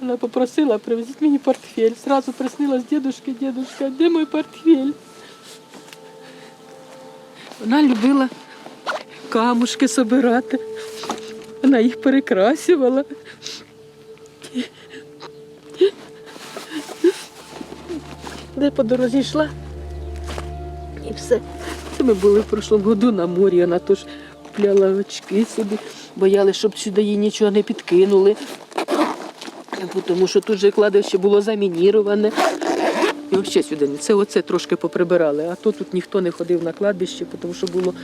Вона попросила, привезіть мені портфель. Сразу приснилась дедушка, дедушка, де мій портфель? Вона любила камушки собирати. Вона їх перекрасювала. Де по дорозі йшла? І все. Це ми були в прошлому году на морі, вона теж купляла очки собі, боялися, щоб сюди їй нічого не підкинули. Тому що тут же кладовище було замініроване. І взагалі сюди не це оце трошки поприбирали, а то тут ніхто не ходив на кладбище, тому що було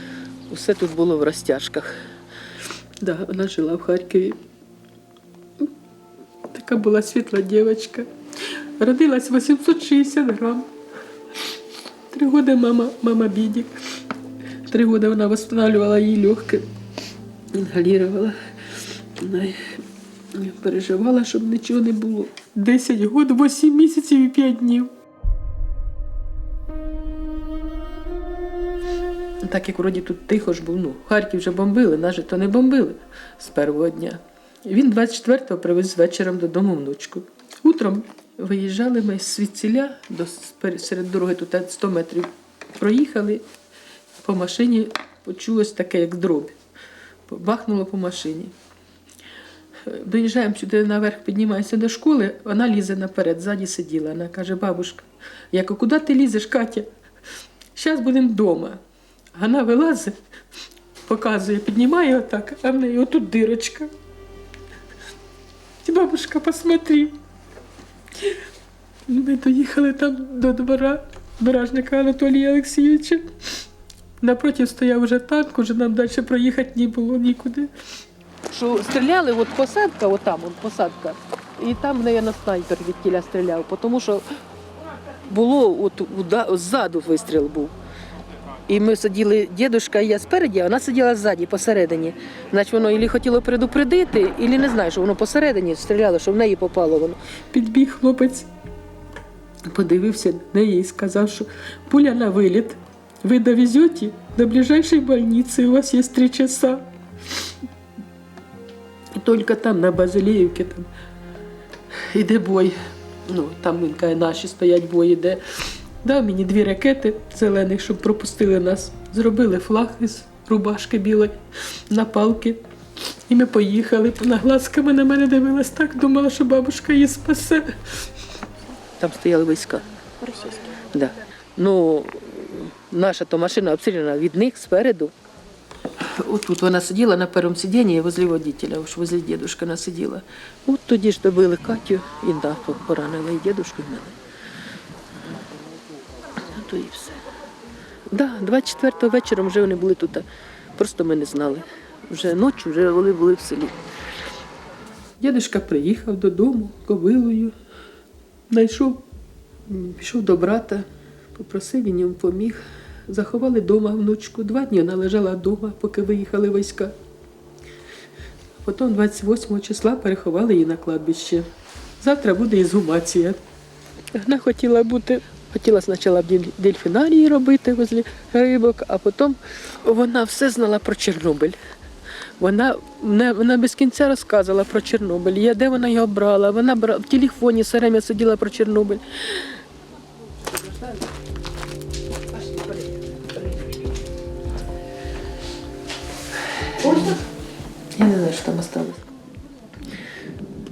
все тут було в розтяжках. Да, вона жила в Харкові. Така була світла дівчинка. Родилась 860 грам. Три года мама, мама бідік. Три года вона восстанавливала їй легке, інгалірувала. Й переживала, щоб нічого не було. 10 год, 8 місяців і 5 днів. Так як вроді тут тихо ж був, ну, Харків вже бомбили, нас же то не бомбили з першого дня. Він 24-го привез вечором додому внучку. Утром виїжджали ми з Свіціля до серед дороги, тут 100 метрів проїхали. По машині почулось таке, як дроб. Бахнуло по машині. Доїжджаємо сюди наверх, піднімаємося до школи, вона лізе наперед, ззаді сиділа. Вона каже, бабушка, я кажу, куди ти лізеш, Катя? Зараз будемо вдома. Вона вилазить, показує, піднімає отак, а в неї отут дирочка. Бабушка, посмотри. Ми доїхали там до двора бражника Анатолія Олексійовича. Напротив стояв вже танк, уже нам далі проїхати не було нікуди. Що стріляли, от посадка, от там от посадка, і там, мабуть, снайпер від тіля стріляв, тому що було от ззаду вистріл був. І ми сиділи, дідушка і я спереді, а вона сиділа ззаді, посередині. Значить, воно ілі хотіло предупредити, ілі не знаю, що воно посередині стріляло, що в неї попало воно. Підбіг хлопець, подивився на неї і сказав, що пуля на виліт. Ви довезете до ближайшей больницы, у вас есть три часа. І тільки там, на Базиліївці, там іде бой. Ну, там він каже, наші стоять бой іде. Дав мені дві ракети зелених, щоб пропустили нас. Зробили флаг із рубашки білої на палки. І ми поїхали. Вона глазками на мене дивилась так, думала, що бабушка її спасе. Там стояли війська. Російські. Да. Ну, наша то машина обстріляна від них спереду. Отут вона сиділа на першому сидінні возле водителя, уж возле дедушки вона сиділа. От тоді ж добили Катю і да, поранили і дедушку, і мене. Ну, то і все. Да, 24-го вечором вже вони були тут. Просто ми не знали. Вже ночі вже вони були в селі. Дідушка приїхав додому ковилою, знайшов Пішов до брата, попросив, він йому поміг. Заховали вдома внучку. Два дні вона лежала вдома, поки виїхали війська. Потім 28 числа переховали її на кладбище. Завтра буде ізгумація. Вона хотіла бути, хотіла спочатку дельфінарії робити возле рибок, а потім вона все знала про Чорнобиль. Вона, вона без кінця розказувала про Чорнобиль. Я, де вона його брала? Вона брала, в телефоні все сиділа про Чорнобиль. Я не знаю, що там осталось.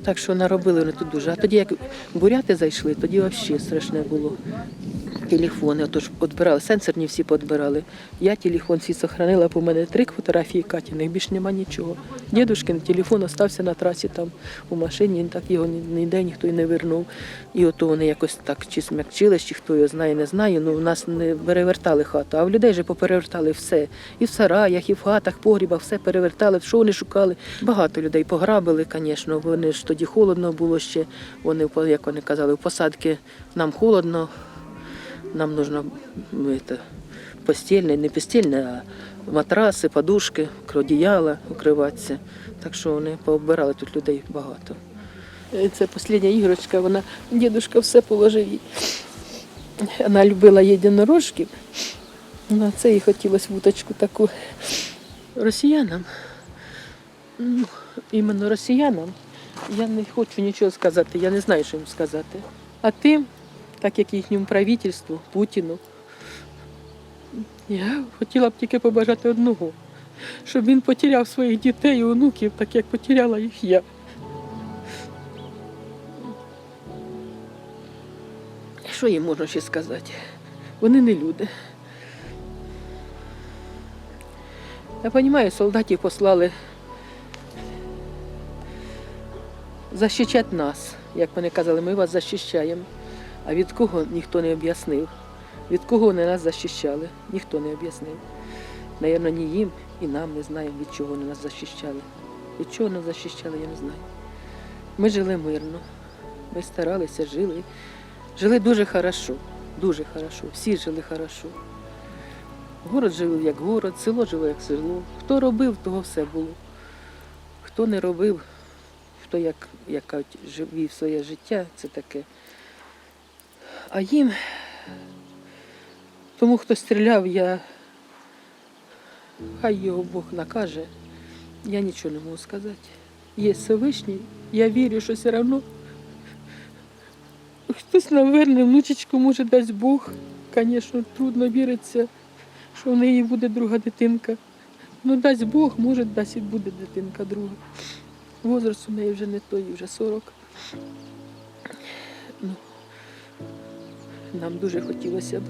Так що наробили вони тут дуже. А тоді, як буряти зайшли, тоді взагалі страшне було. Телефони, отож відбирали, сенсорні всі підбирали. Я телефон свій сохранила, бо в мене три фотографії Катіних, більш нема нічого. Дідушкин телефон остався на трасі там у машині, так його ніде ніхто й не вернув. І ото вони якось так чи смягчились, чи хто його знає, не знаю. Ну, у нас не перевертали хату, а в людей же поперевертали все. І в сараях, і в хатах, погрібах, все перевертали, що вони шукали. Багато людей пограбили, звісно, вони ж тоді холодно було ще. Вони, як вони казали, в посадки нам холодно, нам нужно ну, это, постільне, не постільне, а матраси, подушки, одіяла укриватися. Так що вони пообирали тут людей багато. Це остання іграшка, вона дідусь все положив їй. Вона любила єдинорожків. На це їй хотілося вуточку таку росіянам. Ну, іменно росіянам Я не хочу нічого сказати, я не знаю, що їм сказати. А тим, так як їхньому правительству, Путіну, я хотіла б тільки побажати одного, щоб він потеряв своїх дітей і онуків, так як потеряла їх я. Що їм можна ще сказати? Вони не люди. Я розумію, солдатів послали захищати нас. Як вони казали, ми вас захищаємо. А від кого ніхто не об'яснив. Від кого вони нас захищали, ніхто не об'яснив. Навірно, ні їм і нам не знаємо, від чого вони нас захищали. Від чого нас захищали, я не знаю. Ми жили мирно, ми старалися, жили. Жили дуже хорошо, дуже хорошо. Всі жили хорошо. Город жив як город, село жило як село. Хто робив, того все було. Хто не робив, хто як, як кажуть, жив- вів своє життя, це таке. А їм, тому хто стріляв, я хай його Бог накаже, я нічого не можу сказати. Є Всевишній, я вірю, що все одно хтось наверне, внучечку може дасть Бог. Звісно, трудно віриться, що в неї буде друга дитинка. Ну, дасть Бог, може, дасть і буде дитинка друга. Возраст у неї вже не той, вже 40. Нам дуже хотілося б.